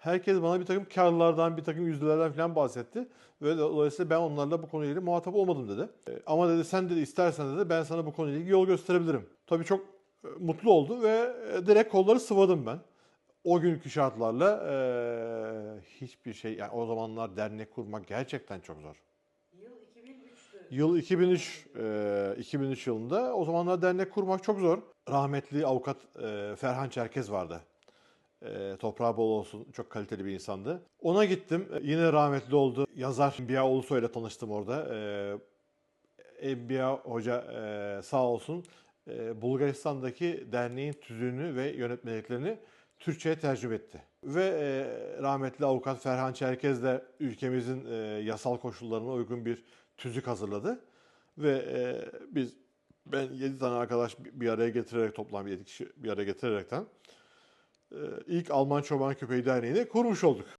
Herkes bana bir takım karlardan, bir takım yüzdelerden falan bahsetti. Ve dolayısıyla ben onlarla bu konuyla ilgili muhatap olmadım dedi. E, Ama dedi sen dedi istersen dedi ben sana bu konuyla ilgili yol gösterebilirim. Tabii çok e, mutlu oldu ve e, direkt kolları sıvadım ben. O günkü şartlarla e, hiçbir şey, yani o zamanlar dernek kurmak gerçekten çok zor. Yıl 2003'tü. Yıl 2003, e, 2003 yılında o zamanlar dernek kurmak çok zor. Rahmetli avukat e, Ferhan Çerkez vardı. E, toprağı bol olsun, çok kaliteli bir insandı. Ona gittim, E, yine rahmetli oldu. Yazar Enbiya Ulusoy ile tanıştım orada. E, Enbiya Hoca e, sağ olsun e, Bulgaristan'daki derneğin tüzüğünü ve yönetmeliklerini Türkçe'ye tercüme etti. Ve e, rahmetli avukat Ferhan Çerkez de ülkemizin e, yasal koşullarına uygun bir tüzük hazırladı. Ve e, biz ben 7 tane arkadaş bir araya getirerek toplam 7 kişi bir araya getirerekten ilk Alman Çoban Köpeği Derneği'ni kurmuş olduk.